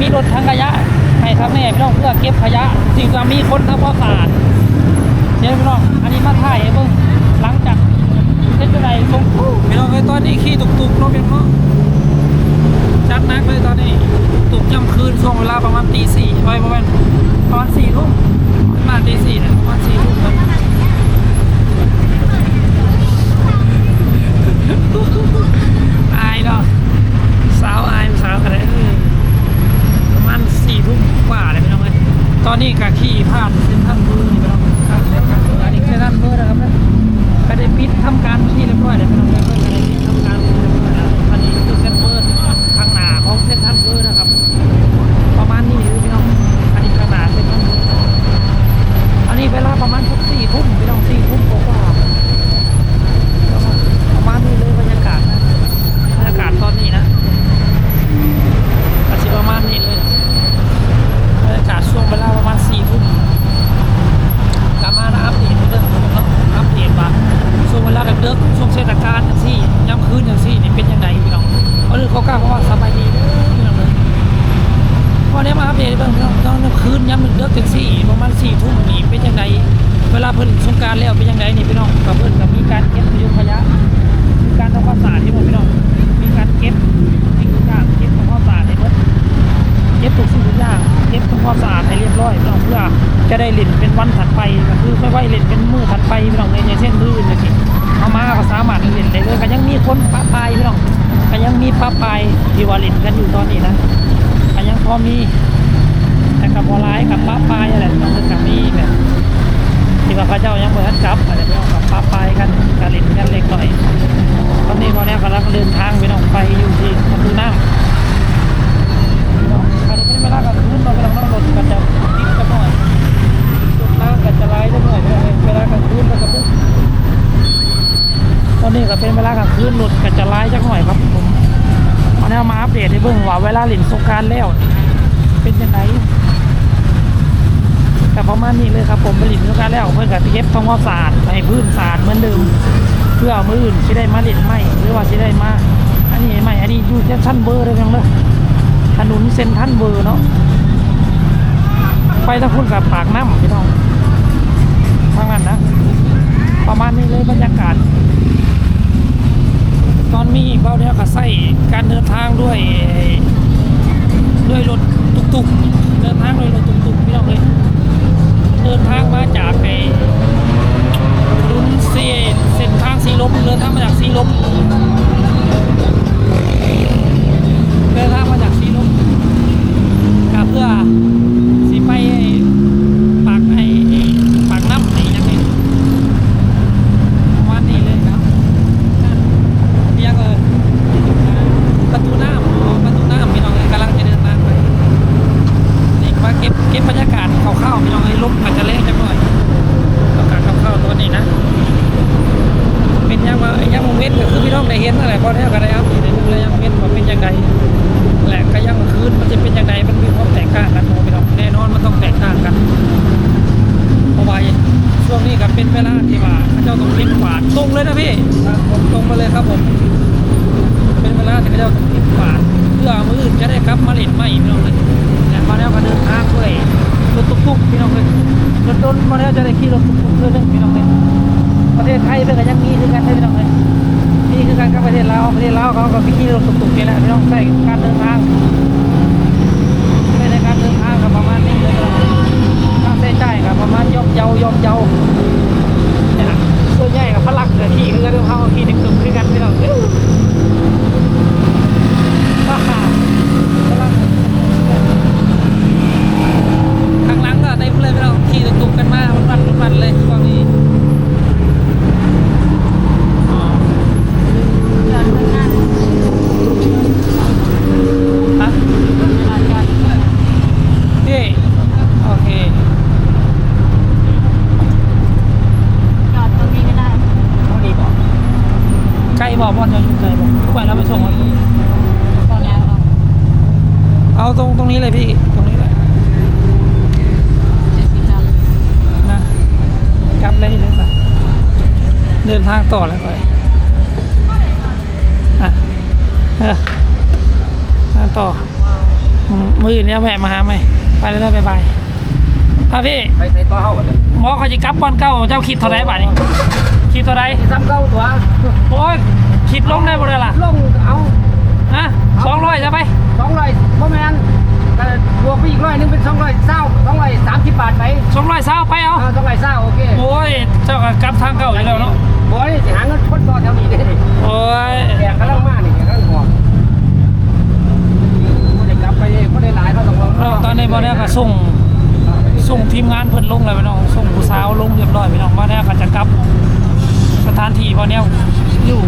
มีรถทางขยะให้ทำแน่พี่น้องเพื่อเก็บขยะสิ่งว่ามีคนทำความสะอาดเดี๋ยวพี่น้องอันนี้มาถ่ายเบิ่งหลังจากเส้นอะไรตรงพี่น้องเอ้ยตอนนี้ขี่ตุกๆเนาะพียงเนาะจัดนักเลยตอนนี้ตุกย่ำคืนช่วงเวลาประมาณตีสี่ไปประมาณประมาณสี่ทุ่มประมาณตีสี่นะประมาณสี่ทุ่มครับอายเนาะสาวอายสาวอะไรเออประ มาณสี่ทุ่มกว่าเลยพี่น้องเอ้ยตอนนี้กะขี่ผ่านเส้นทางมือ พระเจ้ายังเปิดจับอะไรพี่น้อกับปะปายกันกรเล่นกันเล็กหน่อยตอนนี้พอแล้วกำลังเดินทางพี่น้องไปอยู่ที่ประตูน้ำอันนี้เป็นเวลากลางคืนเรากำลังนั่งรถกันจะติดกันหน่อยรถล่างกันจะไล่ได้หน่อยเวลากลางคืนเราก็ปุ๊บตอนนี้ก็เป็นเวลากลางคืนรถกันจะไล่จักหน่อยครับผมวันนี้มาอัปเดตให้เบิ่งว่าเวลาเล่นสงการแล้วเป็นยังไง แต่ประมาณนี้เลยครับผมไปเล่นสงกาแล้วเพื่อกับเก็บทำความสะอาดให้พื้นสะอาดเหมือนเดิม เพื่อมืออื่นที่ได้มาเล่นใหม่หรือว่าที่ได้มาอันนี้ใหม่อันนี้อยู่เซนชั่นเบอร์เลยยังเลยถนนเซนทรันเวอร์เนาะไปตะพุ่นกับปากน้ำพี่น้องทางนั้นนะ ประมาณนี้เลยบรรยากาศ ตอนมีเบ้าเนี้ยก็ใส่การเดินทางด้วย ด้วยรถตุกๆเดินทางด้วยรถตุกๆพี่น้องเลย เดินทางมาจากไปลุนเซเส้นทางสีลมเดินทางมาจากสีลมเดินทางมาจากสีลมกับเพื่อ งเลยนะพี่ครับผมตรงมาเลยครับผม เป็นเวลาที่พระเจ้าต้องพิมขวาดเพื่อมืออื่นจะได้กลับมาเล่นใหม่พี่น้องเลยแต่มาแล้วก็เดินทางด้วยรถตุ๊กๆพี่น้องเลยรถโดนมาแล้วจะได้ขี่รถตุ๊กๆเพื่อเรื่องพี่น้องเลยประเทศไทยเป็นก็ยังมีคือกันได้พี่น้องเลยมีคือกันกับประเทศลาวประเทศลาวเขาก็ไปขี่รถตุกๆนี่แหละพี่น้องใช้การเดินทางใช้ในการเดินทางกับประมาณนี้เลยค่าใช้จ่ายกับประมาณย่อมเยาย่อมเยาเนี่ยนะ ส่วนใหญ่กับพลักเกิดขี่เพื่อกันเขาขี่ตึกๆคือกันพี่น้องเอ้ยว้าฮ่าพลักข้างหลังก็เต็มเลยพี่น้อง เอาตรงตรงนี้เลยพี่ ตรงนี้เลยนะกลับเลยเลยสัเดินทางต่อเลยวไปอะเออต่อมืออื่นเนี้ยแวะมาหาไหมไปเลยบายบไปพี่ไปใส่ต่อเข้าเลยหมอเขาจะกลับบอานเก้าเจ้าคิดเท่าไรบ้าคิดเท่าไรคิดซ้ำเก้าตัวโอ้ยคิดลงได้บ่ได้ บบาทไปสองร้อยเศร้าไปเอาเอาสองร้อยเศร้าโอเคโอ้ยเจ้าก็กลับทางเก่าอยู่แล้วเนาะบ่ได้สิหาเงินคนต่อแถวนี้เด้โอ้ยแขกกำลังมานี่แขกกำลังบอกบ่ได้กลับไปบ่ได้หลายเท่าต้องรอเราตอนนี้บอลเนี่ยก็ส่งส่งทีมงานเพิ่นลงเลยพี่น้องส่งผู้สาวลงเรียบร้อยพี่น้องบอลเนี่ยก็จะกลับสถานที่บอลเนี่ยอยู่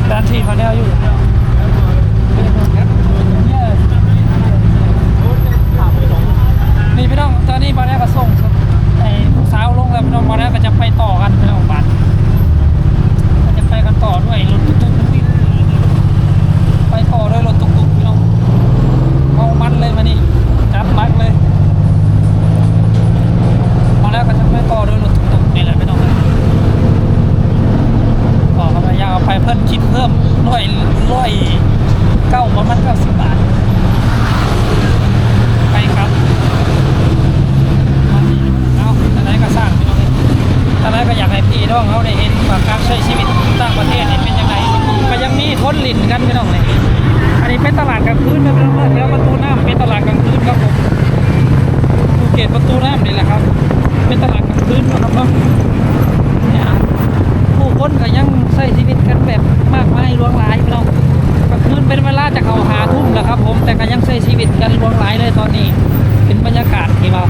สถานที่บอลเนี่ยอยู่ นี่พี่น้องตอนนี้บอลเนี่ยก็ส่งไอ้ผู้สาวลงแล้วพี่น้องบอลเนี่ยก็จะไปต่อกันพี่น้องบัตรก็จะไปกันต่อด้วยรถตุ๊กตุ๊กไปต่อด้วยรถตุ๊กตุ๊กน้อง เอามันเลยมานี่จับมัดเลยมาแล้วก็จะไม่ต่อด้วยรถตุกๆนี่แหละไม่ต้องเลยต่อเข้าไปอยากเอาไปเพิ่มคิดเพิ่มร้อยร้อยเก้าประมาณเก้าสิบบาท ไปครับมานี่เอาแต่ไหนก็สร้างพี่น้องเลยแต่ไหนก็อยากให้พี่น้องเขาได้เห็นว่าการใช้ชีวิตต่างประเทศนี่เป็นยังไงก็ยังมีคนห ลินกันพี่น้องเลยอันนี้เป็นตลาดกลางคืนนะพี่น้องแล้วประตูน้ำเป็นตลาดกลางคืนครับผมภูเก็ตประตูน้ำนี่แหละครับ เป็นตลาดกลางคืนนะครับเนาะเนี่ยผู้คนก็ยังใช้ชีวิตกันแบบมากมายหลวงหลายพี่น้องกลางคืนเป็นเวลาจะเข้าหาทุ่มแล้วครับ ผมแต่ก็ยังใช้ชีวิตกันหลวงหลายเลยตอนนี้ เป็นบรรยากาศที่ว่า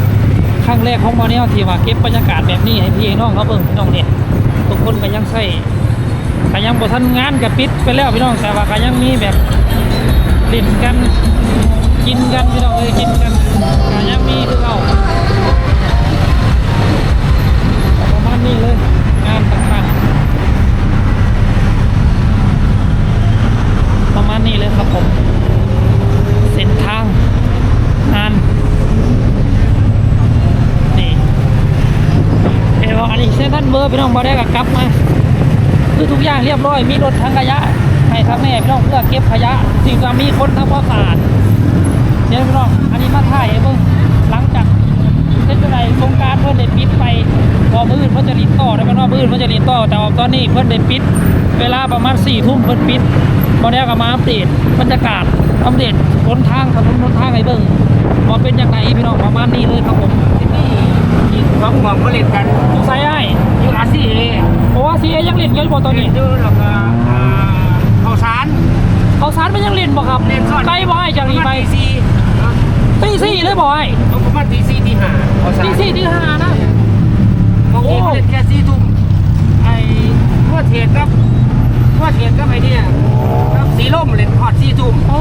ครั้งแรกของมาเนี่ยที่ว่าเก็บบรรยากาศแบบนี้ให้พี่น้องเขาเบิ่งพี่น้องเนี่ยทุกคนก็ยังใช้ ก็ยังบ่ทันงานกับปิดไปแล้วพี่น้องแต่ว่าก็ยังมีแบบลิ่นกันกินกันพี่น้องเอ้ยกินกันก็ยังมีคือเอาประมาณนี้เลยงานต่างๆประมาณนี้เลยครับผมเส้นทางงานนี่เอวอันนี้เส้นท่านเบอร์พี่น้องมาได้กับกลับมา คือทุกอย่างเรียบร้อย มีรถทางขยะให้ทางแม่พี่น้องเพื่อเก็บขยะสิ่งที่มีคนทำความสะอาดเดี๋ยวพี่น้องอันนี้มาถ่ายให้เบิ่งหลังจากเทศบาลโครงการเพื่อนได้ปิดไปพอมืดเพื่อนจะรีดต่อได้ไหมว่ามืดเพื่อนจะรีดต่อแต่ตอนนี้เพื่อนได้ปิด เวลาประมาณสี่ทุ่มเพื่อนปิดตอนนี้ก็มาอัปเดตบรรยากาศอัปเดตบนทางถนนบนทางให้เบิ่งว่าเป็นยังไงพี่น้องประมาณนี้เลยครับผมที่นี่อีกสองหมองก็เล่นกัน สงสัยไอ้อยู่อาซีเอเพราะว่าซีเอยังเล่นกันอยู่บ่ตอนนี้อยู่แล้วก็อ่าข้าวสารเขาสารมันยังเล่นบ่ครับเล่นซ่อนไกลบ่ไอ้จากนี้ไปตีสี่ตีสี่เลยบ่ไอ้ต้องประมาณตีสี่ตีห้าข้าวสารตีสี่ตีห้านะบางทีเขาเล่นแค่สี่ทุ่มไอ้ทั่วเทศครับทั่วเทศก็ไอ้เนี่ยครับสีล่มเล่นฮอดสี่ทุ่มอ๋อ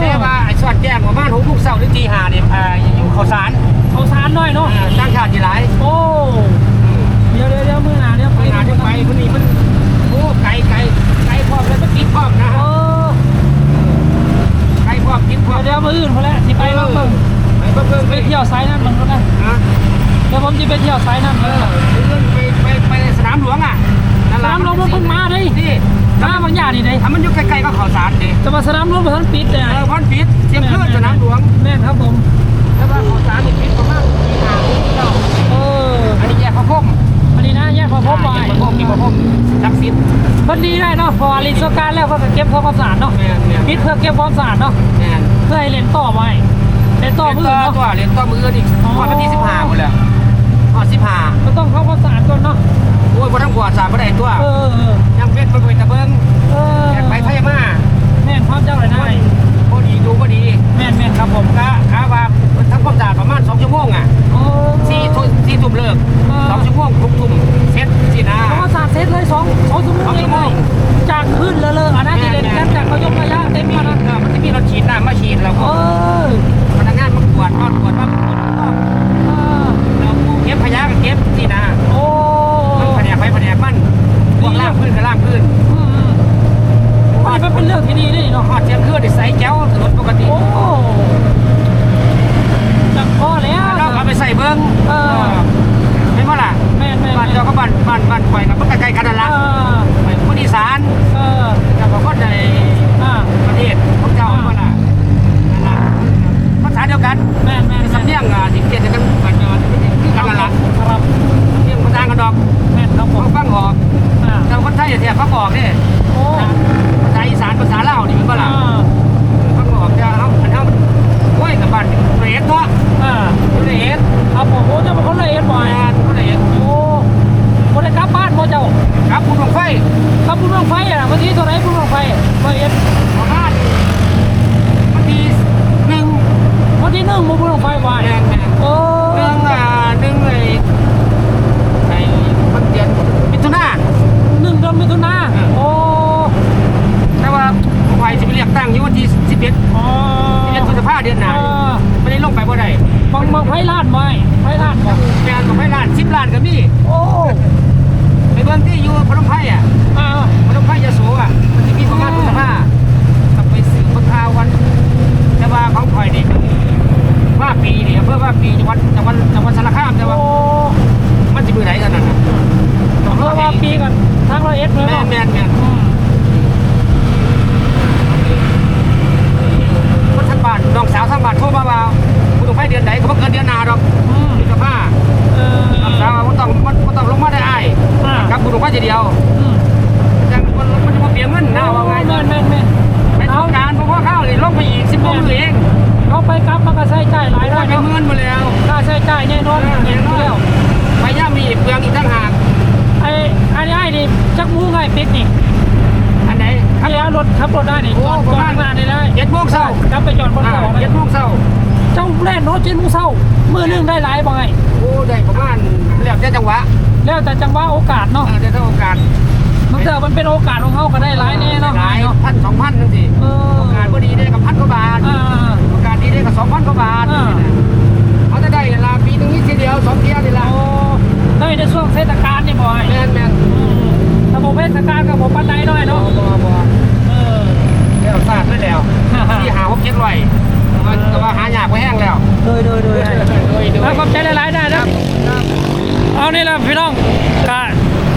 แต่ว่าไอ้สอดแจ้งประมาณหกโมงเช้าหรือตีห้าเนี่ยอ่าอยู่ข้าวสารเขาสารหน่อยเนาะอ่าต่างชาติที่หลายโอ้ เดี๋ยวเดี๋ยวเดี๋ยวมือหนาเดี๋ยวไปงานที่ไปคนนี้มันโอ้ไกลไกลไกลพร้อมแล้วมันติดพร้อมนะโอ้ไกลพร้อมติดพร้อมเดี๋ยวมืออื่นพอแล้วสิไปบ้างเบิ่งไปเบิ่งเบิ่งไปเที่ยวไซนั่นมันก็ได้นะเดี๋ยวผมจะไปเที่ยวไซนั่นเออไปไปไปสนามหลวงอะสนามหลวงมันเพิ่งมาเด้ยนี่มาบางอย่างนี่เด้ยถ้ามันอยู่ใกล้ๆก็ข่าวสารดิจะมาสนามหลวงมาทันปิดเลยเออพอนปิดเตรียมเครื่องสนามหลวงแม่นครับผมแล้วว่าข่าวสารปิดประมาณตีห้าเจ้าเอออันนี้แยกพระพรหม นนี้นะแยกพอพบไปแยกพระพรหมนี่พระพรหมทักษิณพอดีได้เนาะพอลินสการแล้วก็เก็บความสะอาดเนาะแม่นแม่นปิดเพื่อเก็บความสะอาดเนาะแม่นเพื่อให้เล่นต่อไว้เล่นต่อมือเรียนเนาะตัวเรียนตัวมืออีกอ๋อวันที่สิบห้าหมดแล้วอ๋อสิบห้าก็ต้องเข้าความสะอาดก่อนเนาะโอ้ยบ่ทั้งกว่าสารบ่ได้ตัวเออเออยังเป็นบ่เป็นตะเบิงเอออยากไปไทยมาแม่นความเจ้าเลยนายบ่ดีดูบ่ดีแม่นแม่นครับผมก็กะว่าทำความสะอาดประมาณ2ชั่วโมงอะ โอ้ 4ทุ่ม4ทุ่มเลิก เออ 2ชั่วโมงทุกทุ่มเสร็จสินะ เข้าความสะอาดเสร็จเลยสองสองชั่วโมง สอง เอ ชั่ ง วโมง จากพื้นเลอะๆอันนั้นที่เล่นกันจากเขายกระยะเต็มมานะ เออมันจะมีรถฉีดน้ำมาฉีดแล้ว เอ ก็ อ พนักงานมาตรวจทอดตรวจว่าตรวจต้อง เออ แล้วผู้เก็บขยะก็เก็บสินะ โอ้ มันแผนกไปแผนกมันพวกล่างพื้นก็ล่างพื้น อืมอืมอันนี้มันเป็นเรื่องที่ดีนี่เนาะ ฮอดเที่ยงคืนนี่ใส่แก้วรถปกติ โอ้จังพอแล้ว เราเอาไปใส่เบิ้ง เออ ไม่ว่าล่ะ แม่นแม่น บ้านเจ้าก็บ้านบ้านบ้านข่อยกับมันใกล้ๆกันนั่น เอ ละ อ ไปคนอีสาน เออ กับคนใน อ่า ภ อกเนี่ยโอ้ภาษาอีสานภาษาลาวนี่มันก็อ่าล่ะฟังออกจะเอาอันเฮามันโอ้ยกับบ้านเรศเนาะอ่าเรศครับผมโอ้เจะเป็นคนละเอียดบ่อยงานเรศโอ้คนได้กลับบ้านบ่เจ้าครับคุณลงไฟครับบุญบังไฟอะวันที่เท่าไหรบุญบังไฟละเอียดประมาณวันที่หนึ่งวันที่หนึ่งบุญบังไฟบ่ายแม่นแม่นโอ้หนึ่งอ่าหนึ่งไอ้ไอ้มันเดือนมิถุนา หนึ่งเดือนมิถุนา อืม โอ้ แต่ว่าไฟสิไปเรียกตั้งอยู่วันที่สิบเอ็ด อ๋อ สิบเอ็ดพฤษภาเดือนหน้า อ่า ไม่ได้ลงไปบ่ได้ บังบังไฟลาดบ่ไฟลาดบ่ งานของไฟล้านสิบล้านก็มี โอ้ ไปเบิ่งที่อยู่พนมไพรอะ อ่า พนมไพรยโสอะมันจะมีประมาณพฤษภาต้องไปสืบเบิ่งข่าววัน แต่ว่าของข่อยนี่ว่าปีนี่อำเภอว่าปีจังหวัดจังหวัดจังหวัดสารคามแต่ว่า โอ้ มันจะมือไหนเท่านั้นน่ะต้อง เพื่อว่าปีกันทางละเอียดเลย แม่ เนาะ นแม่นแม่น อืม คนทั้งบ้านน้องสาวทั้งบ้านโทรมาว่าคุณต้องไปเดือนไหนเขาบอกเกินเดือนหน้าดอก อืม พฤษภา เออ น้องสาวว่าบ่ต้องบ่บ่ต้องลงมาได้อ้าย อ่า ครับคุณต้องไปที เดียวอืมจังมันมันจะมาเปลี่ยนเงินหน้าว่าไงแม่นแม่นแม่นเป็นโครงการเพราะว่าข้าวนี่ลงไปอีกสิบโมงเองเขาไปกลับมันก็ใช้จ่ายหลายได้ได้เป็นเนาะเงินหมาแล้วค่าใช้จ่ายแน่นอนเห็นอยู่แล้วไปย่ามีเปลืองอีกตั้งหากไอ้อันนี้ไอ้นี่จักมูไงปิดนี่อันไหนขับรถขับรถได้นี่โอ้จอดปจระอดมาณข้างหน้าได้เลยเจ็ดโมงเช้ากลับไปจอดบนอ่าเสาเจ็ดโมงเช้าเจ้าแล่นรถเจ็ดโมงเช้ามือหนึงได้หลายบ่ไงโอ้ได้ประมาณแล้วแต่จังหวะแล้วแต่จังหวะโอกาสเอเนาะอได้เท่าโอกาสมันเจอมันเป็นโอกาสของเขาก็ได้หลายแน่เนาะหลายเนาะพันสองพันนั่นสิเออโอกาสพอดีได้กับพันกว่าบาทอ่าโอกาสดีได้กับสองพันกว่าบาทอ่าเขาจะได้เวลาปีนึงนี่ทีเดียวสองเที่ยวนี่ละโอ้ได้ในช่วงเทศกาลนี่บ่อยแมนแมนถ้าผมเทศกาลกับผมปันไดหน่อยบ่เนาะบ่บ่เออแล้วทราบไปแล้วที่หาหกเจ็ดร้อยแต่ว่าหายากไปแห้งแล้วโดยโดยโดยโดยโดยแล้วความใจหลายๆได้ นี่แหละพี่น้องกะ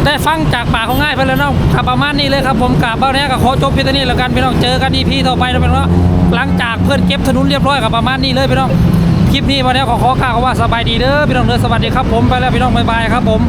ได้ฟังจากปากของง่ายไปแล้วเนาะครับประมาณนี้เลยครับผมกะเบ้าเนี้ยก็ขอจบพี่ตานี้แล้วกันพี่น้องเจอกันอีพีต่อไปนะพี่น้องเนหลังจากเพื่อนเก็บถนนเรียบร้อยกับประมาณนี้เลยพี่น้องคลิปนี้วันนี้ขอขอกล่าวว่าสบายดีเด้อพี่น้องเด้อสวัสดีครับผมไปแล้วพี่น้องบ๊ายบายครับผม